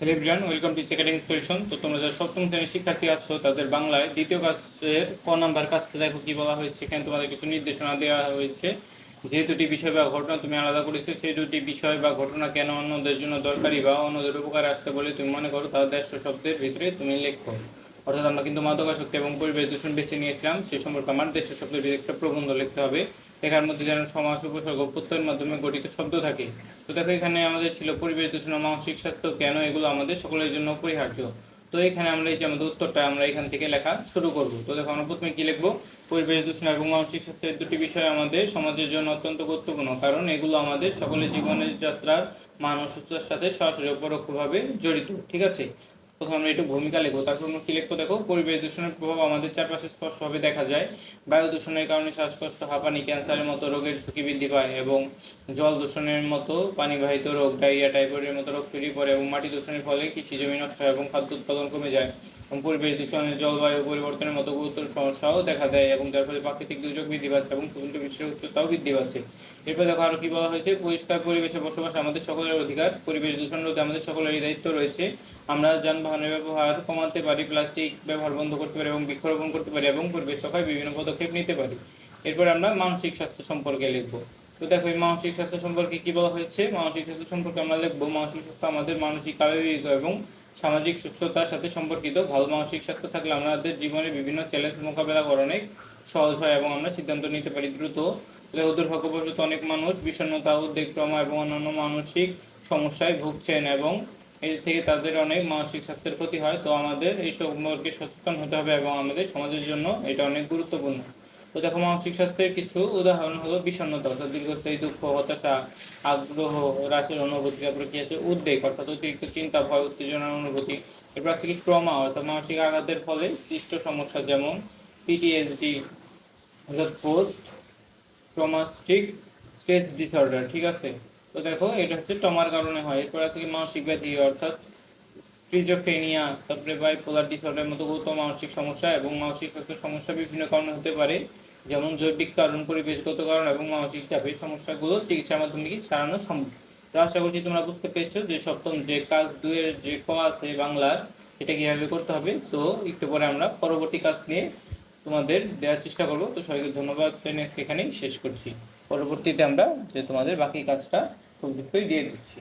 Hello everyone welcome to academic solution তো তোমরা যারা সপ্তম শ্রেণির শিক্ষার্থী আছো, তাদের বাংলায় দ্বিতীয় কাজের ক নাম্বার কাজটা দেখো কি বলা হয়েছে। এখানে তোমাদের কিছু নির্দেশনা দেওয়া হয়েছে। যে দুটি বিষয় বা ঘটনা তুমি আলাদা করেছ, সেই দুটি বিষয় বা ঘটনা কেন অন্যদের জন্য দরকারি বা অন্যদের উপকারে আসতে বলে তুমি মনে করো তার দেড়শো শব্দের ভিতরে তুমি লেখো। অর্থাৎ আমরা কিন্তু মাদকাসক্তি এবং পরিবেশ দূষণ বেছে নিয়েছিলাম, সেই সম্পর্কে আমার দেড়শো শব্দের ভিতরে একটা প্রবন্ধ লিখতে হবে। লেখার মধ্যে যেন সমাস উপসর্গ প্রত্যয়ের মাধ্যমে গঠিত শব্দ থাকে। তো দেখো, এখানে আমাদের ছিল পরিবেশ দূষণ মানসিক স্বাস্থ্য, কেন এগুলো আমাদের সকলের জন্য অপরিহার্য? তো এখানে আমরা এই যে আমাদের উত্তরটা আমরা এখান থেকে লেখা শুরু করব। তো দেখো, আমরা প্রথমে কি লিখব? পরিবেশ দূষণ এবং মানসিক স্বাস্থ্যের দুটি বিষয় আমাদের সমাজের জন্য অত্যন্ত গুরুত্বপূর্ণ, কারণ এগুলো আমাদের সকলের জীবনের যাত্রার মান ও সুস্থতার সাথে সরাসরি পরোক্ষভাবে জড়িত, ঠিক আছে? প্রথমে আমরা একটু ভূমিকা লিখব। তারপর আমরা কি লিখব দেখো? পরিবেশ দূষণের প্রভাব আমাদের চারপাশে স্পষ্টভাবে দেখা যায়। বায়ু দূষণের কারণে শ্বাসকষ্ট, হাঁপানি, ক্যান্সারের মতো রোগের ঝুঁকি বৃদ্ধি পায় এবং জল দূষণের মতো পানিবাহিত রোগ, ডায়রিয়া, টাইফয়েডের মতো রোগ ছড়িয়ে পড়ে এবং মাটি দূষণের ফলে কৃষি জমি নষ্ট হয় এবং খাদ্য উৎপাদন কমে যায়। পরিবেশ দূষণের জলবায়ু পরিবর্তনের মতো গুরুতর সমস্যাও দেখা দেয় এবং যার ফলে প্রাকৃতিক দুর্যোগ বৃদ্ধি পাচ্ছে এবং সমুদ্র বিশ্বের উচ্চতাও বৃদ্ধি পাচ্ছে। এরপর দেখো আরও কি বলা হয়েছে? পরিষ্কার পরিবেশে বসবাস আমাদের সকলের অধিকার, পরিবেশ দূষণ রোধে আমাদের সকলেরই দায়িত্ব রয়েছে। আমরা যানবাহনের ব্যবহার কমাতে পারি, প্লাস্টিক ব্যবহার বন্ধ করতে পারি এবং বৃক্ষরোপণ করতে পারি এবং পরিবেশ রক্ষায় বিভিন্ন পদক্ষেপ নিতে পারি। এরপর আমরা মানসিক স্বাস্থ্য সম্পর্কে লিখব। তো দেখো, এই মানসিক স্বাস্থ্য সম্পর্কে কি বলা হয়েছে? মানসিক স্বাস্থ্য সম্পর্কে আমরা লিখব, মানসিক স্বাস্থ্য আমাদের মানসিক আবেগিক এবং সামাজিক সুস্থতার সাথে সম্পর্কিত, ভালো মানসিক স্বাস্থ্য থাকলে আমাদের জীবনে বিভিন্ন চ্যালেঞ্জ মোকাবেলা করা অনেক সহজ হয় এবং আমরা সিদ্ধান্ত নিতে পারি দ্রুত। দুর্ভাগ্যবশত অনেক মানুষ বিষণ্ণতা, উদ্বেগ, ট্রমা এবং অন্যান্য মানসিক সমস্যায় ভুগছেন এবং এর থেকে তাদের অনেক মানসিক স্বাস্থ্যের ক্ষতি হয়। তো আমাদের এই সম্পর্কে সচেতন হতে হবে এবং আমাদের সমাজের জন্য এটা অনেক গুরুত্বপূর্ণ। তো দেখো, মানসিক স্বাস্থ্যের কিছু উদাহরণ হলো বিষণ্ণতা, অর্থাৎ দীর্ঘস্থায়ী দুঃখ, হতাশা, আগ্রহ হ্রাসের অনুভূতি, তারপরে কি আছে? উদ্বেগ, অর্থাৎ অতিরিক্ত চিন্তা, ভয়, উত্তেজনার অনুভূতি, এরপর আছে কি ট্রমা, অর্থাৎ মানসিক আঘাতের ফলে সৃষ্ট সমস্যা যেমন পিটিএসডি অর্থাৎ পোস্ট ট্রমাস্টিক স্ট্রেস ডিসঅর্ডার ঠিক আছে? তো দেখো, এটা হচ্ছে টমার কারণে হয়। এরপর আছে কি মানসিক ব্যাধি, অর্থাৎ স্কিজোফ্রেনিয়া তারপরে বাইপোলার ডিসঅর্ডার মতো গুরুতর মানসিক সমস্যা এবং মানসিক স্বাস্থ্য সমস্যা বিভিন্ন কারণে হতে পারে। যেমন জৈবিক কারণ, পরিবেশগত কারণ এবং মানসিক চাপের সমস্যাগুলো চিকিৎসার মাধ্যমে কি সারানো সম্ভব? তো আশা করছি তোমরা বুঝতে পেরেছ যে সপ্তম যে কাজ দুয়ের যে ক আছে বাংলার এটা কীভাবে করতে হবে? তো একটু পরে আমরা পরবর্তী কাজ নিয়ে তোমাদের দেওয়ার চেষ্টা করব। তো সবাইকে ধন্যবাদ এখানেই শেষ করছি। পরবর্তীতে আমরা যে তোমাদের বাকি কাজটা খুব দ্রুতই দিয়ে দিচ্ছি।